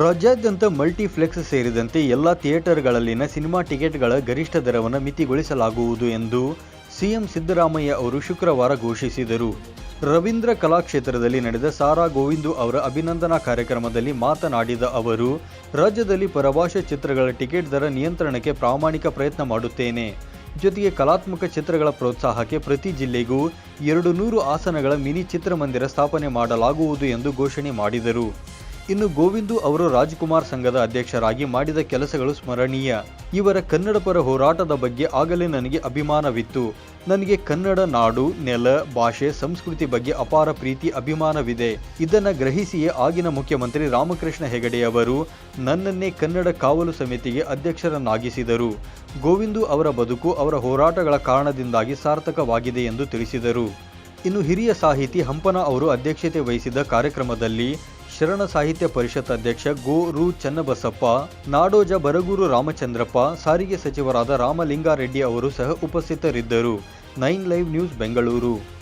ರಾಜ್ಯಾದ್ಯಂತ ಮಲ್ಟಿಫ್ಲೆಕ್ಸ್ ಸೇರಿದಂತೆ ಎಲ್ಲ ಥಿಯೇಟರ್ಗಳಲ್ಲಿನ ಸಿನಿಮಾ ಟಿಕೆಟ್ಗಳ ಗರಿಷ್ಠ ದರವನ್ನು ಮಿತಿಗೊಳಿಸಲಾಗುವುದು ಎಂದು ಸಿಎಂ ಸಿದ್ದರಾಮಯ್ಯ ಅವರು ಶುಕ್ರವಾರ ಘೋಷಿಸಿದರು. ರವೀಂದ್ರ ಕಲಾಕ್ಷೇತ್ರದಲ್ಲಿ ನಡೆದ ಸಾರಾ ಗೋವಿಂದು ಅವರ ಅಭಿನಂದನಾ ಕಾರ್ಯಕ್ರಮದಲ್ಲಿ ಮಾತನಾಡಿದ ಅವರು, ರಾಜ್ಯದಲ್ಲಿ ಪರಭಾಷೆ ಚಿತ್ರಗಳ ಟಿಕೆಟ್ ದರ ನಿಯಂತ್ರಣಕ್ಕೆ ಪ್ರಾಮಾಣಿಕ ಪ್ರಯತ್ನ ಮಾಡುತ್ತೇನೆ. ಜೊತೆಗೆ ಕಲಾತ್ಮಕ ಚಿತ್ರಗಳ ಪ್ರೋತ್ಸಾಹಕ್ಕೆ ಪ್ರತಿ ಜಿಲ್ಲೆಗೂ ಎರಡು ನೂರು ಆಸನಗಳ ಮಿನಿ ಚಿತ್ರಮಂದಿರ ಸ್ಥಾಪನೆ ಮಾಡಲಾಗುವುದು ಎಂದು ಘೋಷಣೆ ಮಾಡಿದರು. ಇನ್ನು ಗೋವಿಂದು ಅವರು ರಾಜ್ಕುಮಾರ್ ಸಂಘದ ಅಧ್ಯಕ್ಷರಾಗಿ ಮಾಡಿದ ಕೆಲಸಗಳು ಸ್ಮರಣೀಯ. ಇವರ ಕನ್ನಡ ಪರ ಹೋರಾಟದ ಬಗ್ಗೆ ಆಗಲೇ ನನಗೆ ಅಭಿಮಾನವಿತ್ತು. ನನಗೆ ಕನ್ನಡ ನಾಡು, ನೆಲ, ಭಾಷೆ, ಸಂಸ್ಕೃತಿ ಬಗ್ಗೆ ಅಪಾರ ಪ್ರೀತಿ, ಅಭಿಮಾನವಿದೆ. ಇದನ್ನು ಗ್ರಹಿಸಿಯೇ ಆಗಿನ ಮುಖ್ಯಮಂತ್ರಿ ರಾಮಕೃಷ್ಣ ಹೆಗಡೆ ಅವರು ನನ್ನನ್ನೇ ಕನ್ನಡ ಕಾವಲು ಸಮಿತಿಗೆ ಅಧ್ಯಕ್ಷರನ್ನಾಗಿಸಿದರು. ಗೋವಿಂದು ಅವರ ಬದುಕು ಅವರ ಹೋರಾಟಗಳ ಕಾರಣದಿಂದಾಗಿ ಸಾರ್ಥಕವಾಗಿದೆ ಎಂದು ತಿಳಿಸಿದರು. ಇನ್ನು ಹಿರಿಯ ಸಾಹಿತಿ ಹಂಪನ ಅವರು ಅಧ್ಯಕ್ಷತೆ ವಹಿಸಿದ ಕಾರ್ಯಕ್ರಮದಲ್ಲಿ ಶರಣ ಸಾಹಿತ್ಯ ಪರಿಷತ್ ಅಧ್ಯಕ್ಷ ಗೋ ರು ಚನ್ನಬಸಪ್ಪ, ನಾಡೋಜ ಬರಗೂರು ರಾಮಚಂದ್ರಪ್ಪ, ಸಾರಿಗೆ ಸಚಿವರಾದ ರಾಮಲಿಂಗಾರೆಡ್ಡಿ ಅವರು ಸಹ ಉಪಸ್ಥಿತರಿದ್ದರು. Nine live news Bengaluru.